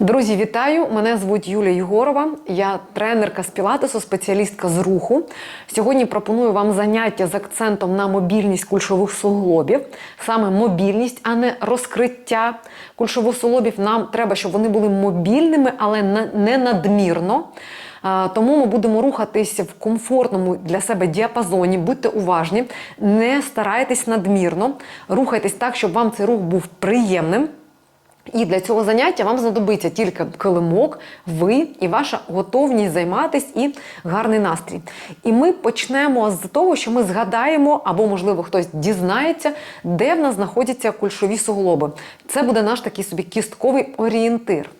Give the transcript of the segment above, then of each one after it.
Друзі, вітаю! Мене звуть Юлія Єгорова. Я тренерка з пілатесу, спеціалістка з руху. Сьогодні пропоную вам заняття з акцентом на мобільність кульшових суглобів, саме мобільність, а не розкриття кульшових суглобів. Нам треба, щоб вони були мобільними, але не надмірно. Тому ми будемо рухатися в комфортному для себе діапазоні. Будьте уважні, не старайтесь надмірно, рухайтесь так, щоб вам цей рух був приємним. І для цього заняття вам знадобиться тільки килимок, ви і ваша готовність займатись і гарний настрій. І ми почнемо з того, що ми згадаємо, або, можливо, хтось дізнається, де в нас знаходяться кульшові суглоби. Це буде наш такий собі кістковий орієнтир.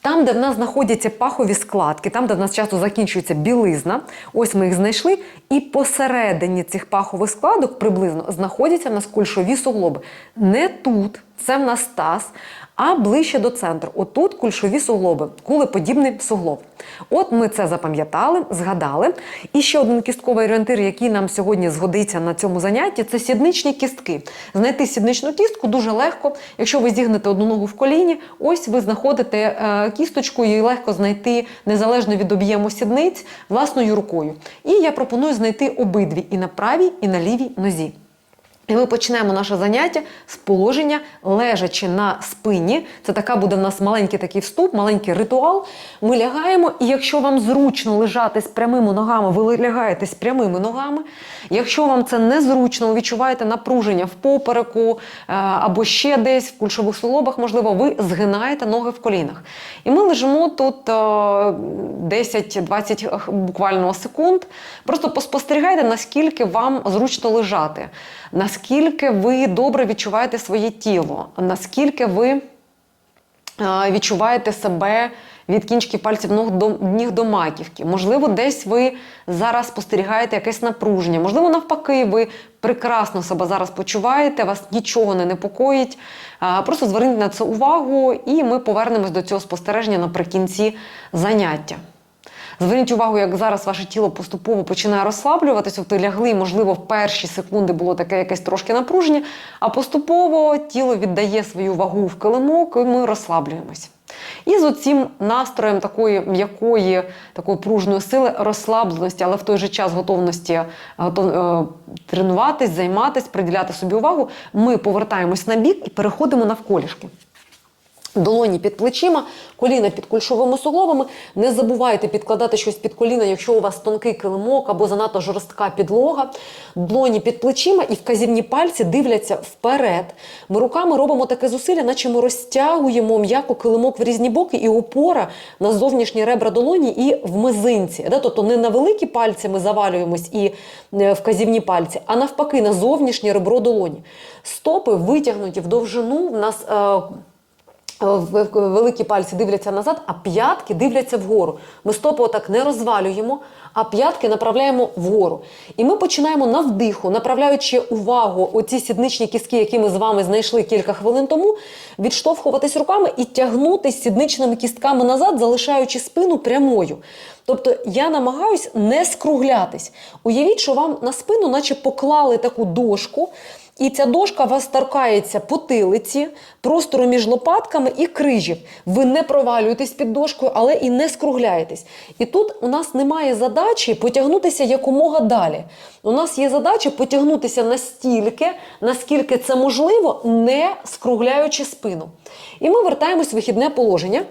Там, де в нас знаходяться пахові складки, там, де в нас часто закінчується білизна, ось ми їх знайшли. І посередині цих пахових складок приблизно знаходяться в нас кульшові суглоби. Не тут, це в нас таз, а ближче до центру. Отут кульшові суглоби, кулеподібний суглоб. От ми це запам'ятали, згадали. І ще один кістковий орієнтир, який нам сьогодні згодиться на цьому занятті, це сідничні кістки. Знайти сідничну кістку дуже легко. Якщо ви зігнете одну ногу в коліні, ось ви знаходите е, кісточку і легко знайти незалежно від об'єму сідниць власною рукою. І я пропоную знайти обидві і на правій, і на лівій нозі. І ми почнемо наше заняття з положення лежачи на спині. Це така буде в нас маленький такий вступ, маленький ритуал. Ми лягаємо, і якщо вам зручно лежати з прямими ногами, ви лягаєте з прямими ногами. Якщо вам це незручно, ви відчуваєте напруження в попереку е, або ще десь в кульшових суглобах, можливо, ви згинаєте ноги в колінах. І ми лежимо тут е, 10-20 буквально секунд. Просто поспостерігайте, наскільки вам зручно лежати, наскільки ви добре відчуваєте своє тіло, наскільки ви відчуваєте себе від кінчиків пальців ног до ніг до маківки. Можливо, десь ви зараз спостерігаєте якесь напруження. Можливо, навпаки, ви прекрасно себе зараз почуваєте, вас нічого не непокоїть. Просто зверніть на це увагу, і ми повернемось до цього спостереження наприкінці заняття. Зверніть увагу, як зараз ваше тіло поступово починає розслаблюватися. Ви лягли, можливо, в перші секунди було таке якесь трошки напруження, а поступово тіло віддає свою вагу в килимок, і ми розслаблюємось. І з оцим настроєм такої м'якої, такої пружної сили, розслабленості, але в той же час готовності е, готов, е, тренуватись, займатись, приділяти собі увагу, ми повертаємось на бік і переходимо навколішки. Долоні під плечима, коліна під кульшовими суглобами. Не забувайте підкладати щось під коліна, якщо у вас тонкий килимок або занадто жорстка підлога. Долоні під плечима і вказівні пальці дивляться вперед. Ми руками робимо таке зусилля, наче ми розтягуємо м'яко килимок в різні боки і опора на зовнішні ребра долоні і в мизинці. Тобто не на великі пальці ми завалюємось і е, вказівні пальці, а навпаки, на зовнішнє ребро долоні. Стопи витягнуті в довжину. В нас е, великі пальці дивляться назад, а п'ятки дивляться вгору. Ми стопи отак не розвалюємо, а п'ятки направляємо вгору. І ми починаємо на вдиху, направляючи увагу оці сідничні кістки, які ми з вами знайшли кілька хвилин тому, відштовхуватись руками і тягнутись сідничними кістками назад, залишаючи спину прямою. Тобто я намагаюсь не скруглятись. Уявіть, що вам на спину, наче поклали таку дошку. І ця дошка вас торкається потилиці, простору між лопатками і крижів. Ви не провалюєтесь під дошкою, але і не скругляєтесь. І тут у нас немає задачі потягнутися якомога далі. У нас є задача потягнутися настільки, наскільки це можливо, не скругляючи спину. І ми вертаємось в вихідне положення.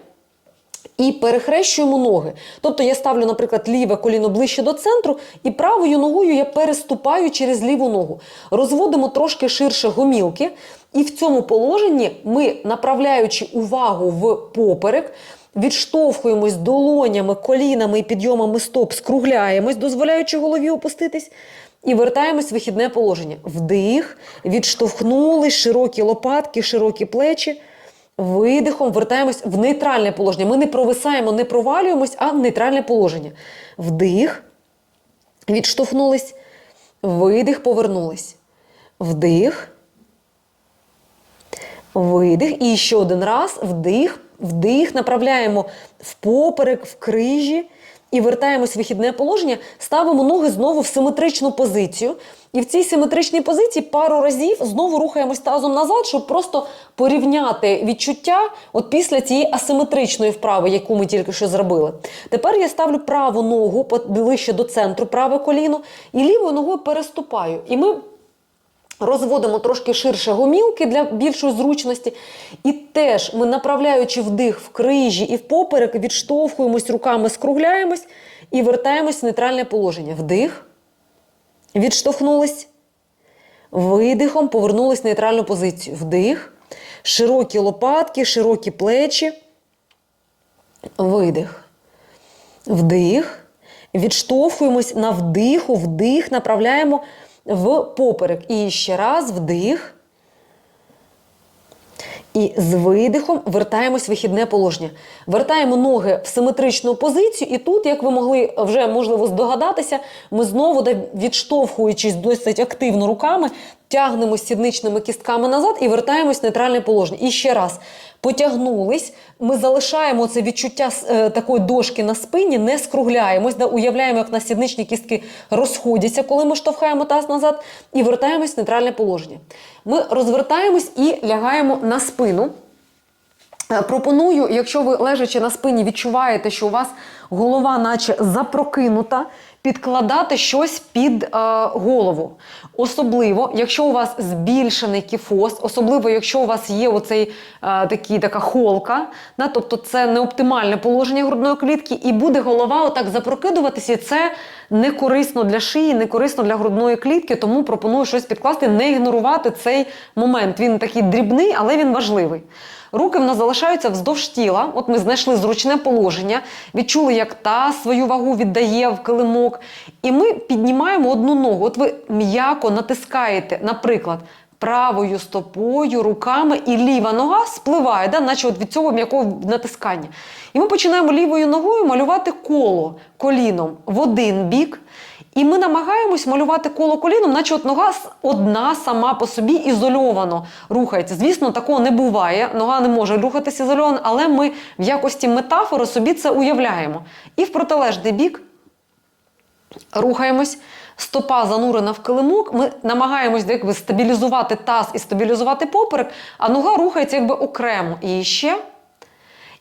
І перехрещуємо ноги. Тобто я ставлю, наприклад, ліве коліно ближче до центру, і правою ногою я переступаю через ліву ногу. Розводимо трошки ширше гомілки, і в цьому положенні ми, направляючи увагу в поперек, відштовхуємось долонями, колінами і підйомами стоп, скругляємось, дозволяючи голові опуститись. І вертаємось в вихідне положення. Вдих, відштовхнули широкі лопатки, широкі плечі. Видихом вертаємось в нейтральне положення. Ми не провисаємо, не провалюємось, а в нейтральне положення. Вдих, відштовхнулись, видих, повернулись. Вдих, видих. І ще один раз вдих, вдих, направляємо в поперек, в крижі. І вертаємось в вихідне положення, ставимо ноги знову в симетричну позицію. І в цій симетричній позиції пару разів знову рухаємось тазом назад, щоб просто порівняти відчуття от після цієї асиметричної вправи, яку ми тільки що зробили. Тепер я ставлю праву ногу ближче до центру, праве коліно, і лівою ногою переступаю. І ми Розводимо трошки ширше гомілки для більшої зручності. І теж ми, направляючи вдих в крижі і в поперек, відштовхуємось руками, скругляємось і вертаємось в нейтральне положення. Вдих, відштовхнулись, видихом повернулись в нейтральну позицію. Вдих, широкі лопатки, широкі плечі. Видих. Вдих. Відштовхуємось на вдиху, вдих, направляємо в поперек. І ще раз вдих. І з видихом вертаємось в вихідне положення. Вертаємо ноги в симетричну позицію, і тут, як ви могли вже можливо здогадатися, ми знову, відштовхуючись досить активно руками, тягнемо сідничними кістками назад і вертаємось в нейтральне положення. І ще раз потягнулись. Ми залишаємо це відчуття е, такої дошки на спині, не скругляємось, да, уявляємо, як на сідничні кістки розходяться, коли ми штовхаємо таз назад, і вертаємось в нейтральне положення. Ми розвертаємось і лягаємо на спину. Е, Пропоную, якщо ви лежачи на спині, відчуваєте, що у вас голова, наче запрокинута, підкладати щось під е, голову. Особливо, якщо у вас збільшений кіфоз, особливо, якщо у вас є оцей е, такий, така холка, да, тобто це не оптимальне положення грудної клітки, і буде голова отак запрокидуватися, і це не корисно для шиї, не корисно для грудної клітки, тому пропоную щось підкласти, не ігнорувати цей момент. Він такий дрібний, але він важливий. Руки в нас залишаються вздовж тіла. От ми знайшли зручне положення, відчули, як та свою вагу віддає в килимок. І ми піднімаємо одну ногу. От ви м'яко натискаєте, наприклад, правою стопою, руками, і ліва нога спливає, да, наче от від цього м'якого натискання. І ми починаємо лівою ногою малювати коло коліном в один бік. І ми намагаємось малювати коло коліном, наче от нога одна сама по собі ізольовано рухається. Звісно, такого не буває. Нога не може рухатися ізольовано, але ми в якості метафори собі це уявляємо. І в протилежний бік рухаємось. Стопа занурена в килимок. Ми намагаємось якби стабілізувати таз і стабілізувати поперек, а нога рухається якби окремо. І ще.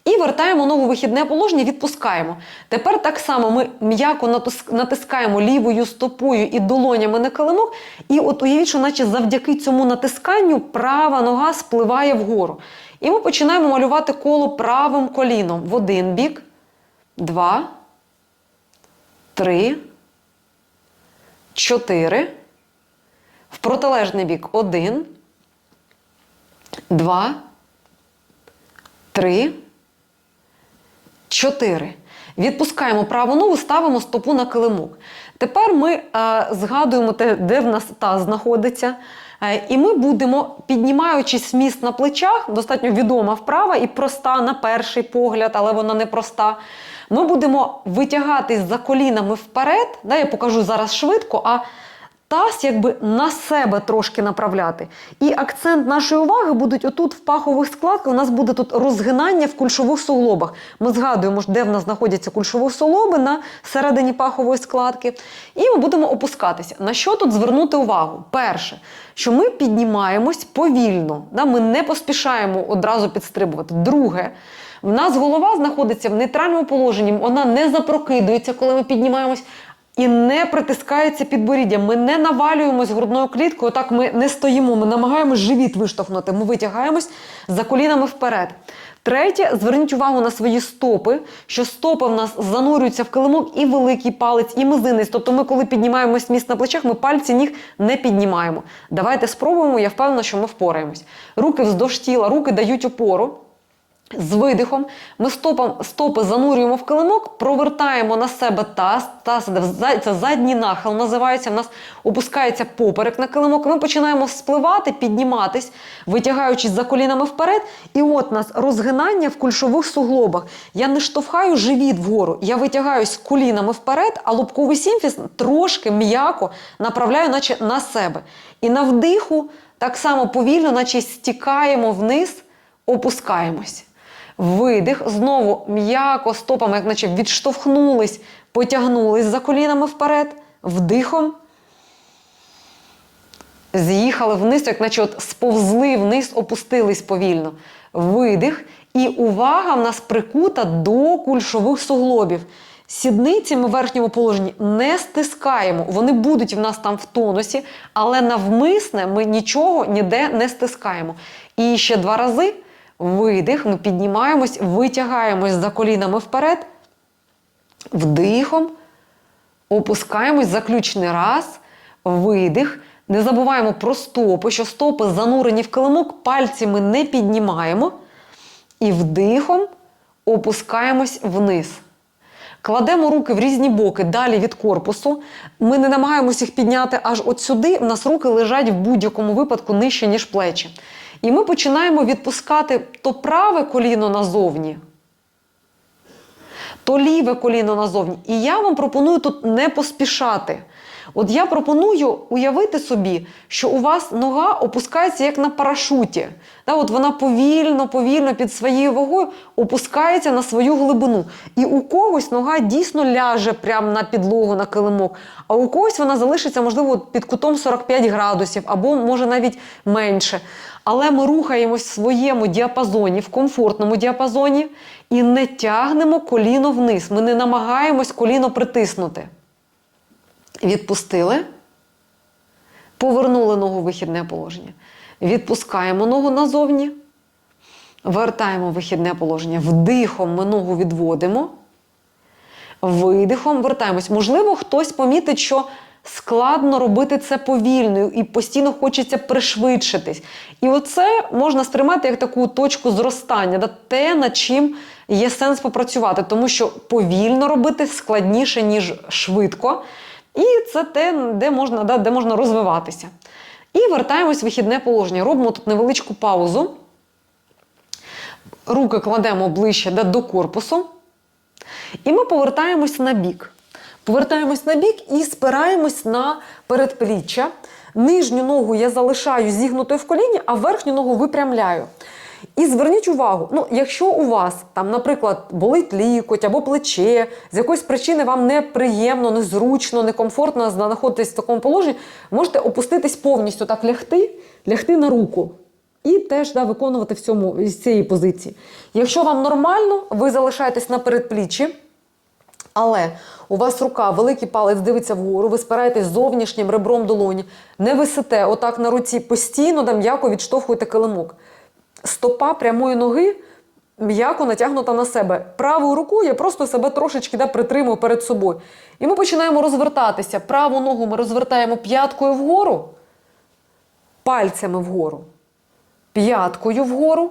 І вертаємо ногу в вихідне положення, відпускаємо. Тепер так само ми м'яко натискаємо лівою стопою і долонями на килимок. І от уявіть, що наче завдяки цьому натисканню права нога спливає вгору. І ми починаємо малювати коло правим коліном в один бік, два, три, чотири. В протилежний бік один, два, три. Чотири. Відпускаємо праву ногу, ставимо стопу на килимок. Тепер ми е, згадуємо те, де в нас таз знаходиться. Е, і ми будемо, піднімаючись міст на плечах, достатньо відома вправа і проста на перший погляд, але вона не проста. Ми будемо витягатись за колінами вперед. Да, я покажу зараз швидко, а таз якби на себе трошки направляти. І акцент нашої уваги будуть отут в пахових складках. У нас буде тут розгинання в кульшових суглобах. Ми згадуємо, де в нас знаходяться кульшові суглоби на середині пахової складки. І ми будемо опускатися. На що тут звернути увагу? Перше, що ми піднімаємось повільно, да? ми не поспішаємо одразу підстрибувати. Друге, в нас голова знаходиться в нейтральному положенні, вона не запрокидується, коли ми піднімаємось. І не притискається підборіддя. Ми не навалюємось грудною кліткою, так ми не стоїмо. Ми намагаємось живіт виштовхнути. Ми витягаємось за колінами вперед. Третє, зверніть увагу на свої стопи, що стопи в нас занурюються в килимок і великий палець, і мизинець. Тобто ми, коли піднімаємось міст на плечах, ми пальці ніг не піднімаємо. Давайте спробуємо, я впевнена, що ми впораємось. Руки вздовж тіла, руки дають опору. З видихом ми стопом, стопи занурюємо в килимок, провертаємо на себе таз, таз це задній нахил називається. В нас опускається поперек на килимок. Ми починаємо спливати, підніматись, витягаючись за колінами вперед. І от у нас розгинання в кульшових суглобах. Я не штовхаю живіт вгору, я витягаюсь колінами вперед, а лобковий сімфіз трошки м'яко направляю, наче на себе. І на вдиху так само повільно, наче стікаємо вниз, опускаємось. Видих. Знову м'яко стопами, як наче відштовхнулись, потягнулись за колінами вперед, вдихом. З'їхали вниз, як наче от сповзли вниз, опустились повільно. Видих. І увага в нас прикута до кульшових суглобів. Сідниці ми в верхньому положенні не стискаємо. Вони будуть в нас там в тонусі, але навмисне ми нічого ніде не стискаємо. І ще два рази видих, ми піднімаємось, витягаємось за колінами вперед, вдихом, опускаємось, заключний раз, видих. Не забуваємо про стопи, що стопи занурені в килимок, пальці ми не піднімаємо. І вдихом опускаємось вниз. Кладемо руки в різні боки, далі від корпусу. Ми не намагаємося їх підняти аж от сюди. У нас руки лежать в будь-якому випадку нижче, ніж плечі. І ми починаємо відпускати то праве коліно назовні, то ліве коліно назовні. І я вам пропоную тут не поспішати. От я пропоную уявити собі, що у вас нога опускається як на парашуті. Да, от вона повільно, повільно під своєю вагою опускається на свою глибину. І у когось нога дійсно ляже прямо на підлогу, на килимок, а у когось вона залишиться, можливо, під кутом 45 градусів або може навіть менше. Але ми рухаємось в своєму діапазоні, в комфортному діапазоні, і не тягнемо коліно вниз. Ми не намагаємось коліно притиснути. Відпустили, повернули ногу в вихідне положення. Відпускаємо ногу назовні, вертаємо вихідне положення. Вдихом ми ногу відводимо, видихом вертаємось. Можливо, хтось помітить, що складно робити це повільно і постійно хочеться пришвидшитись. І оце можна сприймати як таку точку зростання, да, те, над чим є сенс попрацювати, тому що повільно робити складніше, ніж швидко. І це те, де можна, да, де можна розвиватися. І вертаємось в вихідне положення. Робимо тут невеличку паузу. Руки кладемо ближче да, до корпусу. І ми повертаємось на бік. Повертаємось на бік і спираємось на передпліччя. Нижню ногу я залишаю зігнутою в коліні, а верхню ногу випрямляю. І зверніть увагу, ну, якщо у вас там, наприклад, болить лікоть або плече, з якоїсь причини вам неприємно, незручно, некомфортно знаходитись в такому положенні, можете опуститись повністю так лягти, лягти на руку. І теж да, виконувати в цьому з цієї позиції. Якщо вам нормально, ви залишаєтесь на передпліччі, але у вас рука, великий палець дивиться вгору, ви спираєтесь зовнішнім ребром долоні, не висите отак на руці постійно, да м'яко відштовхуєте килимок. Стопа прямої ноги м'яко натягнута на себе. Правою рукою я просто себе трошечки да, притримую перед собою. І ми починаємо розвертатися. Праву ногу ми розвертаємо п'яткою вгору, пальцями вгору, п'яткою вгору,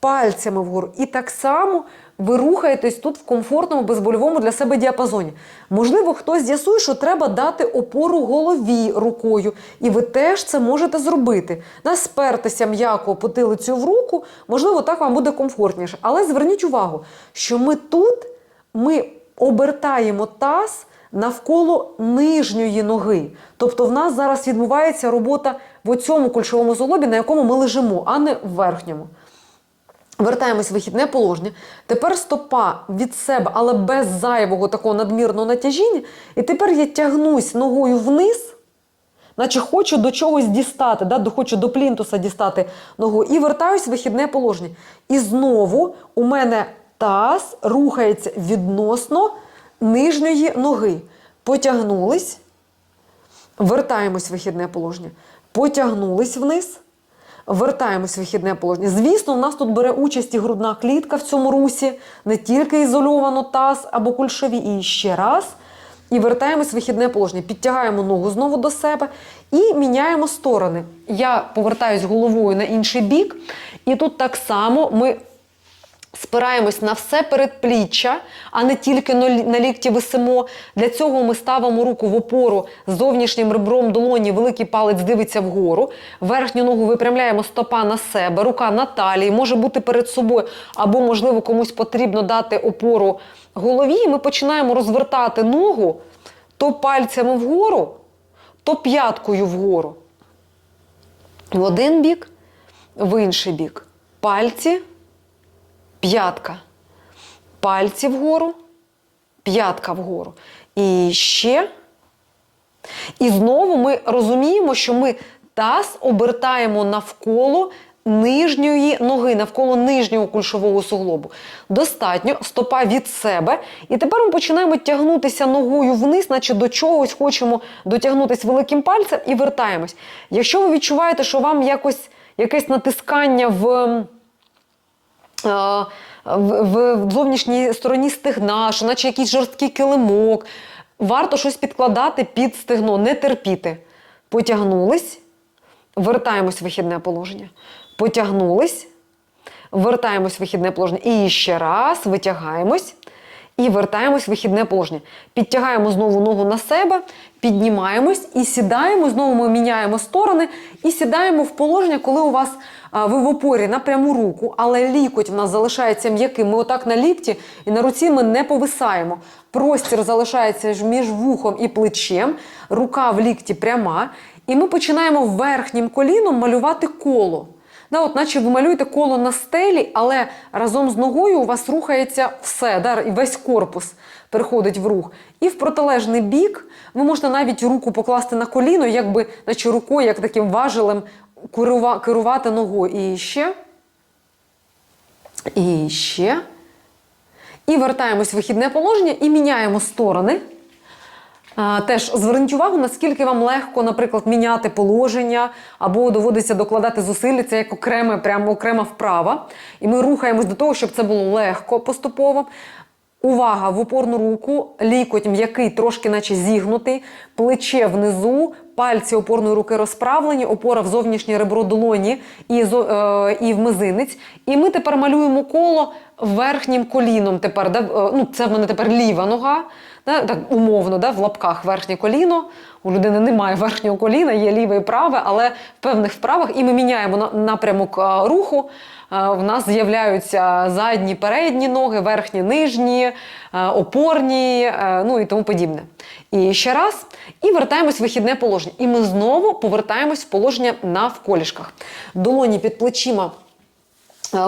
пальцями вгору. І так само ви рухаєтесь тут в комфортному, безбольовому для себе діапазоні. Можливо, хтось з'ясує, що треба дати опору голові рукою, і ви теж це можете зробити. Да, Спертися м'яко потилицю в руку, можливо, так вам буде комфортніше. Але зверніть увагу, що ми тут ми обертаємо таз навколо нижньої ноги. Тобто в нас зараз відбувається робота в цьому кульшовому золобі, на якому ми лежимо, а не в верхньому. Вертаємось в вихідне положення. Тепер стопа від себе, але без зайвого такого надмірного натяжіння. І тепер я тягнусь ногою вниз, наче хочу до чогось дістати, да? хочу до плінтуса дістати ногу. І вертаюсь в вихідне положення. І знову у мене таз рухається відносно нижньої ноги. Потягнулись, вертаємось в вихідне положення. Потягнулись вниз. Вертаємось в вихідне положення. Звісно, у нас тут бере участь і грудна клітка в цьому русі, не тільки ізольовано таз або кульшові, і ще раз. І вертаємось в вихідне положення. Підтягаємо ногу знову до себе і міняємо сторони. Я повертаюсь головою на інший бік, і тут так само ми спираємось на все передпліччя, а не тільки на лікті висимо. Для цього ми ставимо руку в опору зовнішнім ребром долоні, великий палець дивиться вгору. Верхню ногу випрямляємо стопа на себе, рука на талії, може бути перед собою, або, можливо, комусь потрібно дати опору голові. І ми починаємо розвертати ногу то пальцями вгору, то п'яткою вгору. В один бік, в інший бік. Пальці п'ятка. Пальці вгору, п'ятка вгору. І ще. І знову ми розуміємо, що ми таз обертаємо навколо нижньої ноги, навколо нижнього кульшового суглобу. Достатньо стопа від себе. І тепер ми починаємо тягнутися ногою вниз, наче до чогось хочемо дотягнутися великим пальцем і вертаємось. Якщо ви відчуваєте, що вам якось якесь натискання в. Е, В, зовнішній стороні стегна, що наче якийсь жорсткий килимок. Варто щось підкладати під стегно, не терпіти. Потягнулись, вертаємось в вихідне положення. Потягнулись, вертаємось в вихідне положення. І ще раз витягаємось і вертаємось в вихідне положення. Підтягаємо знову ногу на себе, піднімаємось і сідаємо. Знову ми міняємо сторони і сідаємо в положення, коли у вас а, ви в опорі на пряму руку, але лікоть в нас залишається м'яким. Ми отак на лікті і на руці ми не повисаємо. Простір залишається між вухом і плечем, рука в лікті пряма. І ми починаємо верхнім коліном малювати коло. Да, от наче ви малюєте коло на стелі, але разом з ногою у вас рухається все, да, весь корпус переходить в рух. І в протилежний бік ви можете навіть руку покласти на коліно, якби наче рукою, як таким важелем керувати ногою. І ще. І ще. І вертаємось в вихідне положення і міняємо сторони. Теж зверніть увагу, наскільки вам легко, наприклад, міняти положення або доводиться докладати зусилля, це як окреме, прямо окрема вправа. І ми рухаємось до того, щоб це було легко поступово. Увага в опорну руку, лікоть м'який, трошки наче зігнутий, плече внизу, пальці опорної руки розправлені, опора в зовнішнє ребро долоні і, е, і в мизинець. І ми тепер малюємо коло верхнім коліном. Тепер, да? е, ну, це в мене тепер ліва нога, да? так умовно, да? в лапках верхнє коліно. У людини немає верхнього коліна, є ліве і праве, але в певних вправах і ми міняємо напрямок е, руху. Е, В нас з'являються задні, передні ноги, верхні, нижні, е, опорні, ну і тому подібне. І ще раз, і вертаємось в вихідне положення. І ми знову повертаємось в положення навколішках. Долоні під плечима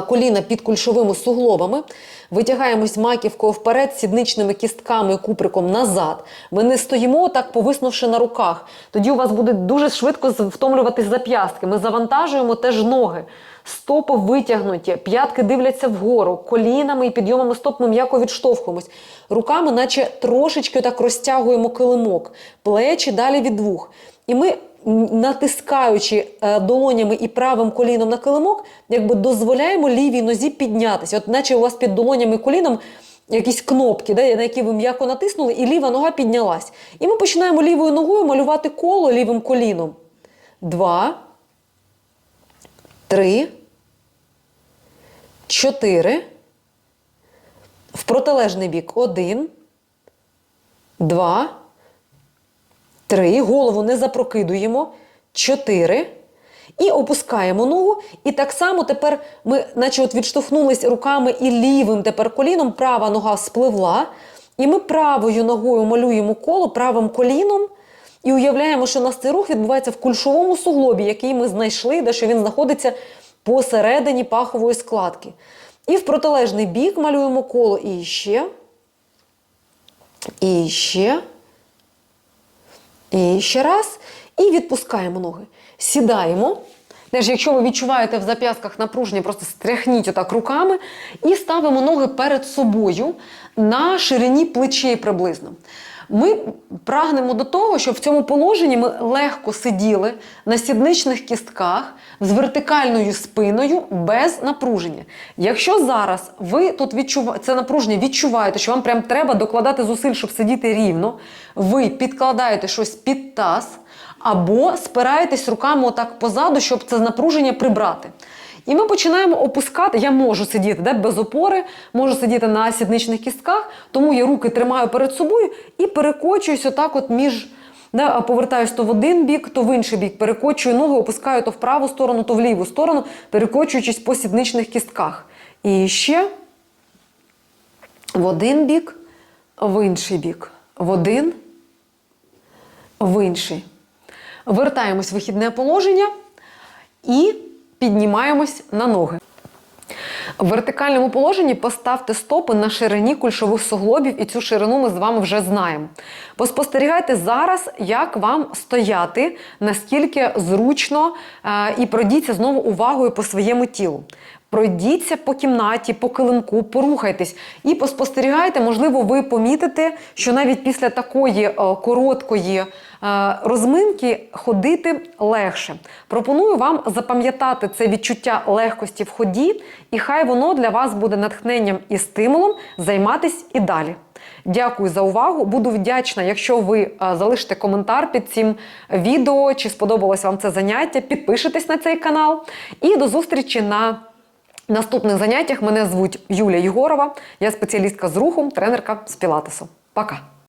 коліна під кульшовими суглобами. Витягаємось маківкою вперед, сідничними кістками, куприком назад. Ми не стоїмо так, повиснувши на руках. Тоді у вас буде дуже швидко втомлюватись зап'ястки. Ми завантажуємо теж ноги. Стопи витягнуті, п'ятки дивляться вгору, колінами і підйомами стоп ми м'яко відштовхуємось. Руками, наче трошечки так розтягуємо килимок, плечі далі від вух. І ми натискаючи е, долонями і правим коліном на килимок, якби дозволяємо лівій нозі піднятися. От наче у вас під долонями і коліном якісь кнопки, да, на які ви м'яко натиснули, і ліва нога піднялась. І ми починаємо лівою ногою малювати коло лівим коліном. Два, три, чотири. В протилежний бік один, два, Три. Голову не запрокидуємо. Чотири. І опускаємо ногу. І так само тепер ми, наче от відштовхнулись руками і лівим тепер коліном, права нога спливла. І ми правою ногою малюємо коло правим коліном. І уявляємо, що у нас цей рух відбувається в кульшовому суглобі, який ми знайшли, де що він знаходиться посередині пахової складки. І в протилежний бік малюємо коло і ще. І ще. І ще раз. І відпускаємо ноги. Сідаємо. Теж, якщо ви відчуваєте в зап'ястках напруження, просто стряхніть отак руками і ставимо ноги перед собою на ширині плечей приблизно. Ми прагнемо до того, щоб в цьому положенні ми легко сиділи на сідничних кістках з вертикальною спиною без напруження. Якщо зараз ви тут відчуваєте це напруження, відчуваєте, що вам прям треба докладати зусиль, щоб сидіти рівно, ви підкладаєте щось під таз або спираєтесь руками отак позаду, щоб це напруження прибрати. І ми починаємо опускати. Я можу сидіти да, без опори, можу сидіти на сідничних кістках, тому я руки тримаю перед собою і перекочуюсь отак от між. Да, повертаюсь то в один бік, то в інший бік. Перекочую ноги, опускаю то в праву сторону, то в ліву сторону, перекочуючись по сідничних кістках. І ще в один бік, в інший бік. В один, в інший. Вертаємось в вихідне положення і піднімаємось на ноги. В вертикальному положенні поставте стопи на ширині кульшових суглобів, і цю ширину ми з вами вже знаємо. Поспостерігайте зараз, як вам стояти, наскільки зручно, е, і пройдіться знову увагою по своєму тілу. Пройдіться по кімнаті, по килимку, порухайтесь і поспостерігайте, можливо, ви помітите, що навіть після такої е, короткої е, розминки ходити легше. Пропоную вам запам'ятати це відчуття легкості в ході, і хай воно для вас буде натхненням і стимулом займатись і далі. Дякую за увагу. Буду вдячна, якщо ви е, залишите коментар під цим відео, чи сподобалось вам це заняття. Підпишитесь на цей канал. І до зустрічі на наступних заняттях. Мене звуть Юлія Єгорова. Я спеціалістка з руху, тренерка з пілатесу. Пока!